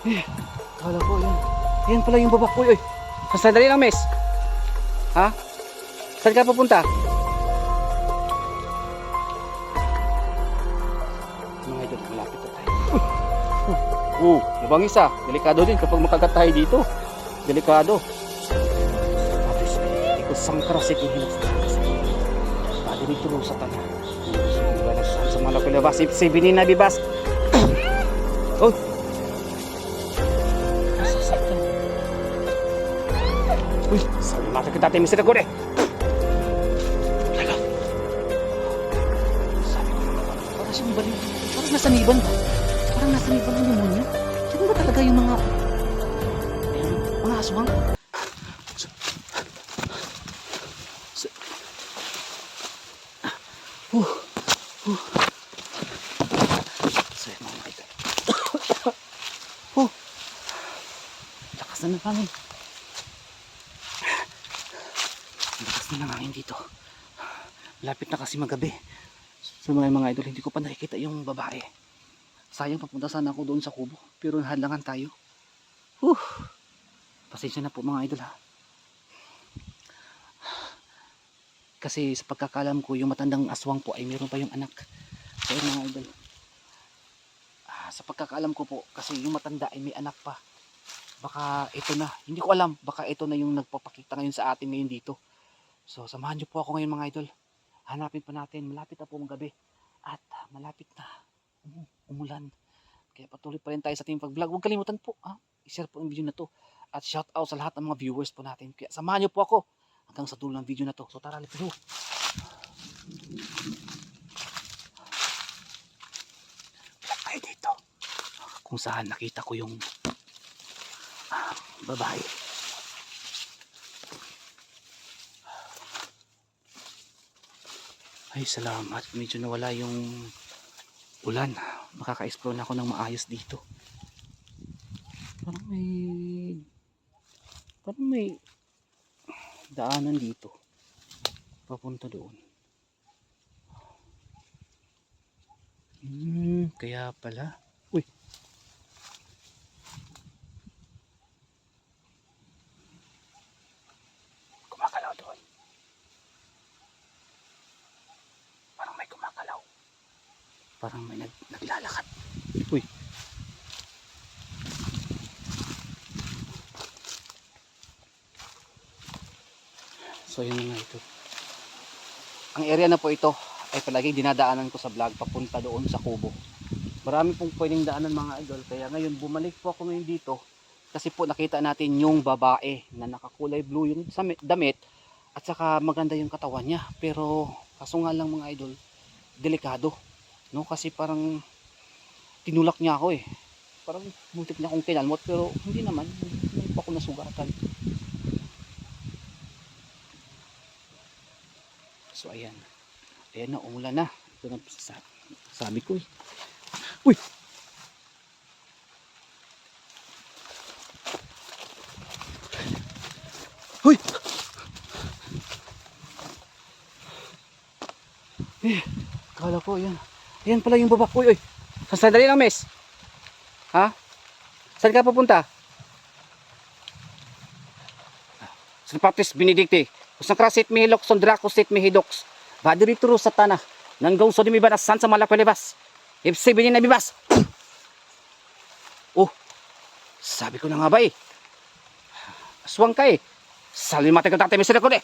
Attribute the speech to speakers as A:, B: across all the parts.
A: Eh, kala ko yan. Yan pala yung babak ko eh. Sandali lang, miss. Ha? Saan ka papunta? Mga idol, malapit na tayo. Uh, uh, ibang isa. Delikado din kapag makagat tayo dito. Delikado. Tapos, ikaw sangkara si Kihilas. Pwede dito sa tanah. Sa mga nakulabas, si Binin na bibas. Uy, sabi kita tayo, Mr. Kore. Teka. Sabi ko naman, parang siyang balik. Parang nasaniban ba? Parang nasaniban ang demonyo. Sino ba talaga yung mga... Mga aswang? Uh, uh. Yun, mga. Oh. Lakas na ng hangin. Lakas na ng hangin dito. Lapit na kasi magabi. So mga mga idol, hindi ko pa nakikita yung babae. Sayang papunta sana ako doon sa kubo. Pero hadlangan tayo. Whew. Pasensya na po mga idol ha. Kasi sa pagkakalam ko, yung matandang aswang po ay meron pa yung anak. So mga idol. Ah, sa pagkakaalam ko po, kasi yung matanda ay may anak pa. Baka ito na, hindi ko alam, baka ito na yung nagpapakita ngayon sa atin ngayon dito. So, samahan niyo po ako ngayon mga idol. Hanapin pa natin, malapit na po ang gabi. At malapit na um, umulan. Kaya patuloy pa rin tayo sa ating pag-vlog. Huwag kalimutan po, ah, i-share po ang video na to. At shout out sa lahat ng mga viewers po natin. Kaya samahan niyo po ako hanggang sa dulo ng video na to. So tara, let's go. Ay, dito kung saan nakita ko yung ah, babae. Ay, salamat. Medyo nawala yung ulan. Makaka-explore na ako ng maayos dito. Parang may... Parang may daanan dito. Papunta doon. Hmm, kaya pala. Uy, Kumakalaw doon. Parang may kumakalaw. Parang may nag, naglalakad. Uy. So yun nga ito. Ang area na po ito ay palagi dinadaanan ko sa vlog papunta doon sa kubo. Marami pong pwedeng daanan mga idol. Kaya ngayon bumalik po ako ngayon dito kasi po nakita natin yung babae na nakakulay blue yung damit at saka maganda yung katawan niya pero kaso nga lang mga idol delikado no kasi parang tinulak niya ako eh parang muntik niya akong kinalmot pero hindi naman hindi pa ako nasugatan so ayan ayan na umulan na ito na sa- sabi ko eh uy Uy! Eh, kala ko yan. Ayan pala yung babak ko. Uy, sandali lang, miss. Ha? Saan ka papunta? Sa Baptist Benedicti. Kusang krasit mihilok, sondrako sit mihidoks. Badirituro sa tanah. Nanggaw sa dumibanas, san sa malakwelebas. Ibsi binin na bibas. Oh, sabi ko na nga ba eh. Aswang ka eh. Salin mati ka tatay misira ko de.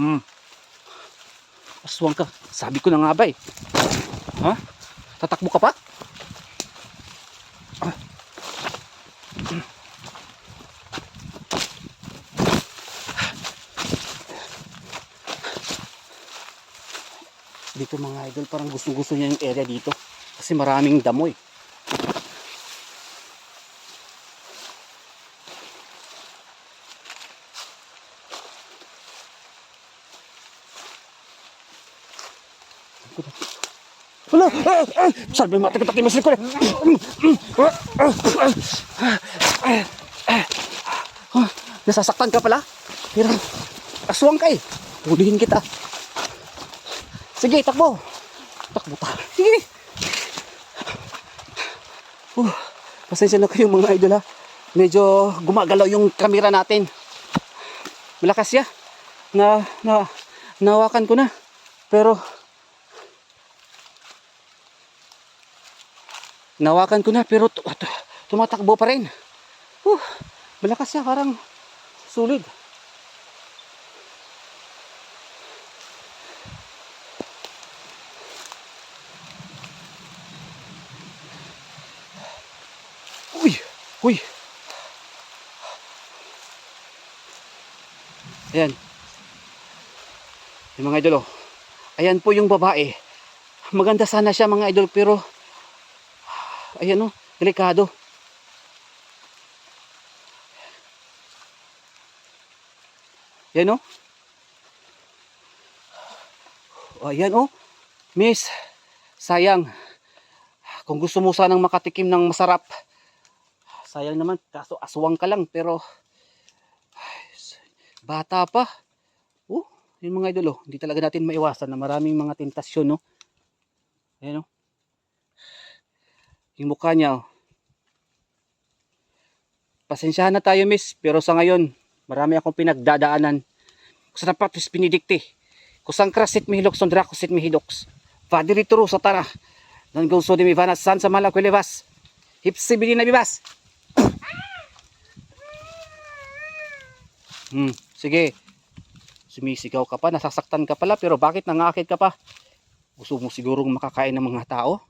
A: Hmm. Aswang ka. Sabi ko na nga ba eh. Ha? Tatakbo ka pa? Dito mga idol, parang gusto-gusto niya yung area dito. Kasi maraming damo eh. Wala! Salve mati ka takimas ko Nasasaktan ka pala? Pero aswang ka eh. Hulihin kita. Sige, takbo. Takbo tayo. Sige. Uh, pasensya na kayo mga idol ha. Medyo gumagalaw yung kamera natin. Malakas siya. Na, na, nawakan ko na. Pero, nawakan ko na pero tu- tu- tumatakbo pa rin. Uh, malakas siya, parang sulit. Uy, uy. Ayan. Yung mga idol, oh. Ayan po yung babae. Maganda sana siya mga idol pero ayan oh, delikado. Yan oh. Oh, Ayan oh. Miss, sayang. Kung gusto mo sanang makatikim ng masarap, sayang naman, kaso aswang ka lang, pero ay, bata pa. Oh, yung mga idol, oh, hindi talaga natin maiwasan na maraming mga tentasyon, no? Ayan, oh. Yung mukha niya, oh. Pasensyahan na tayo, miss, pero sa ngayon, marami akong pinagdadaanan. Sa dapat, is pinidikti. Kusang krasit mihilok, sondra kusit mihidoks. Fadirituro sa tara. Nan gonso di mi vanas san sa mala kwelevas. Hipsi bili na bibas. Hmm, sige. Sumisigaw ka pa, nasasaktan ka pala, pero bakit nangakit ka pa? Gusto mo sigurong makakain ng mga tao?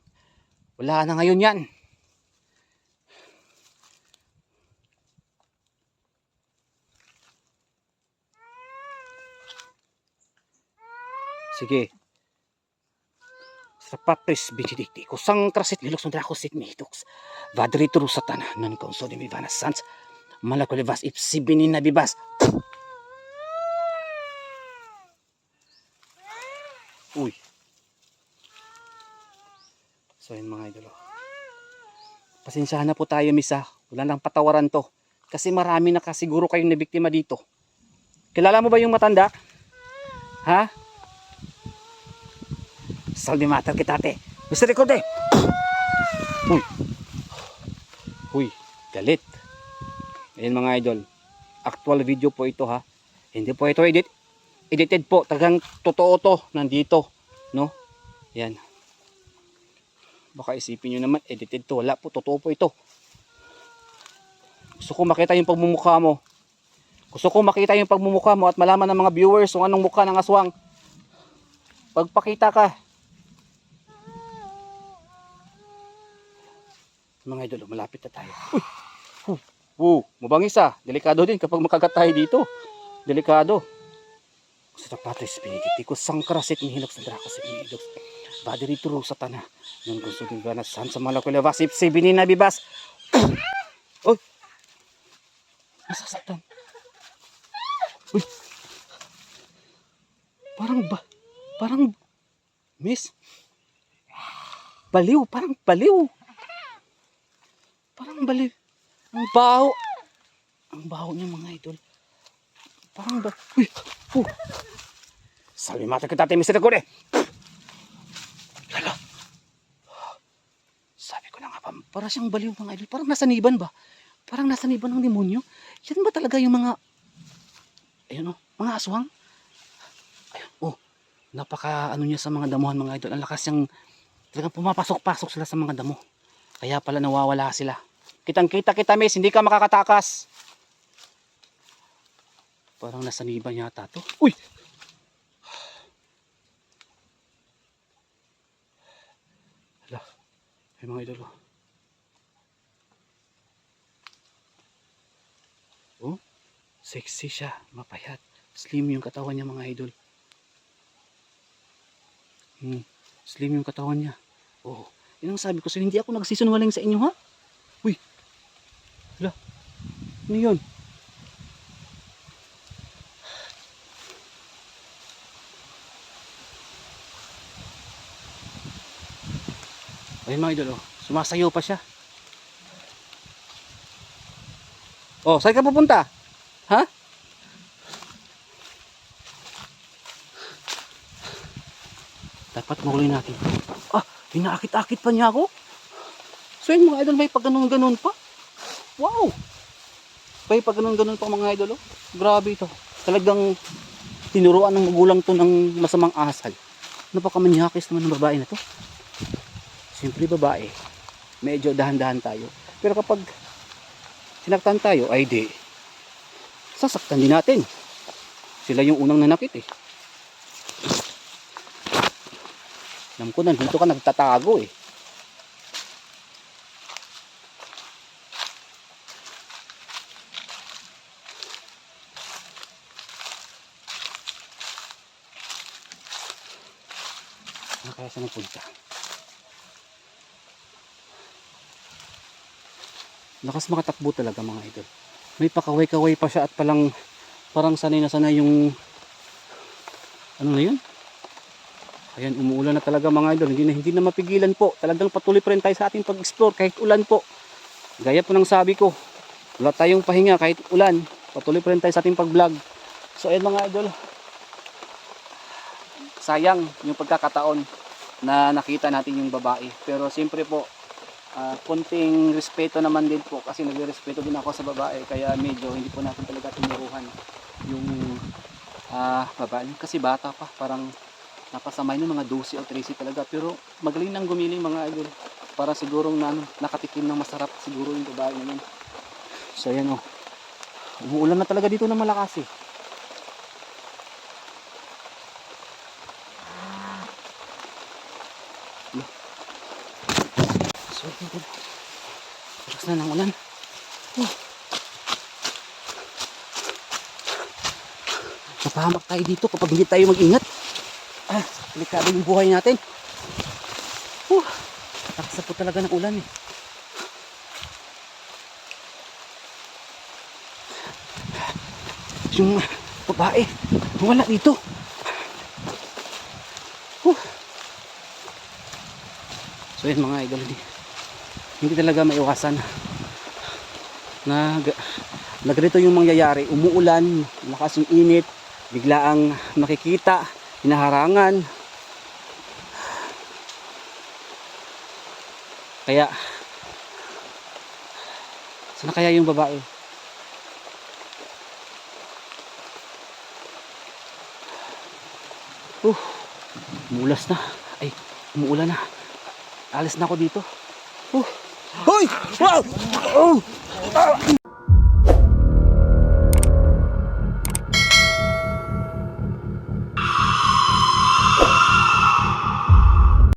A: Wala na ngayon yan. Sige. Sa papres binidikti ko sang trasit nilok sundra ko sit mihitoks. Vadri turu satana non konso di mi vanas sans. Malako levas ipsi binin na bibas. Uy. So yun mga idolo. Pasensyahan na po tayo misa. Wala lang patawaran to. Kasi marami na kasiguro kayong nabiktima dito. Kilala mo ba yung matanda? Ha? Salvi mater kita te. Mr. Recorde. Uy. Uy, galit. Ayan mga idol. Actual video po ito ha. Hindi po ito edit. Edited po. Tagang totoo to. Nandito. No? Yan. Baka isipin nyo naman, edited to. Wala po, totoo po ito. Gusto ko makita yung pagmumukha mo. Gusto ko makita yung pagmumukha mo at malaman ng mga viewers kung anong mukha ng aswang. Pagpakita ka, Mga idol, malapit na tayo. Uy! Huh! Mabangis ah. Delikado din kapag makagat tayo dito. Delikado. Sa tapates, pinititi ko sangkrasit ni Hinok sa drako sa inidok. Badi rito ro sa tana. Nung gusto din ba na san sa malako levas ipsi binina bibas. Uy! Nasasaktan. Uy! Parang ba? Parang Miss? Baliw, parang baliw. Parang baliw. Ang baho. Ang baho niya mga idol. Parang ba... Uy! Uh. Sabi mata kita tayo, Mr. Kore. Lala. Sabi ko na nga pa, para siyang baliw mga idol. Parang nasaniban ba? Parang nasaniban ng demonyo. Yan ba talaga yung mga... Ayun o, mga aswang? Ayun, oh. Napaka ano niya sa mga damuhan mga idol. Ang lakas yung... Talagang pumapasok-pasok sila sa mga damo. Kaya pala nawawala sila. Kitang kita kita miss, hindi ka makakatakas. Parang nasaniban yata to. Uy! Hala. Ay mga idol. oh. Oh, sexy siya, mapayat. Slim yung katawan niya mga idol. Hmm, slim yung katawan niya. Oo. Yun ang sabi ko sa hindi ako nagsisunwaling sa inyo ha. Hala. Ano yun? Ayun mga idol, oh. sumasayaw pa siya. Oh, saan ka pupunta? Ha? Dapat mahuli natin. Pinaakit-akit pa niya ako. So yun mga idol, may pag ganun-ganun pa. Wow! May pag ganun-ganun pa mga idol. Oh. Grabe ito. Talagang tinuruan ng magulang to ng masamang asal. Napakamanyakis naman ng babae na to. Siyempre babae, medyo dahan-dahan tayo. Pero kapag sinaktan tayo, ay di, sasaktan din natin. Sila yung unang nanakit eh. Alam ko nandito ka nagtatago eh. Ano kaya siya nagpunta? Lakas makatakbo talaga mga idol. May pakaway-kaway pa siya at palang parang sanay na sanay yung ano na yun? Ayan, umuulan na talaga mga idol. Hindi na, hindi na mapigilan po. Talagang patuloy pa rin tayo sa ating pag-explore kahit ulan po. Gaya po ng sabi ko, wala tayong pahinga kahit ulan. Patuloy pa rin tayo sa ating pag-vlog. So ayan mga idol, sayang yung pagkakataon na nakita natin yung babae. Pero siyempre po, ah, konting respeto naman din po kasi nagre-respeto din ako sa babae. Kaya medyo hindi po natin talaga tinuruhan yung ah, babae. Kasi bata pa parang napasamay no mga 12 o 13 talaga. Pero magaling nang gumiling mga idol. Para sigurong na, ano, nakatikim ng masarap siguro yung babae na yun so ayan o umuulan na talaga dito ng malakas eh So, ito. Lakas na ng ulan. Oh. Mapahamak tayo dito kapag hindi tayo mag-ingat. Ah, delikado yung buhay natin. Oh, lakas na po talaga ng ulan eh. Yung babae, wala dito. Oh. So yun mga idol, hindi, hindi talaga maiwasan na ga- na ganito yung mangyayari. Umuulan, lakas yung init, bigla ang makikita, hinaharangan. Kaya, sana kaya yung babae? Uh, umulas na. Ay, umuulan na. Alis na ako dito. Uh. Hoy! Wow! Oh!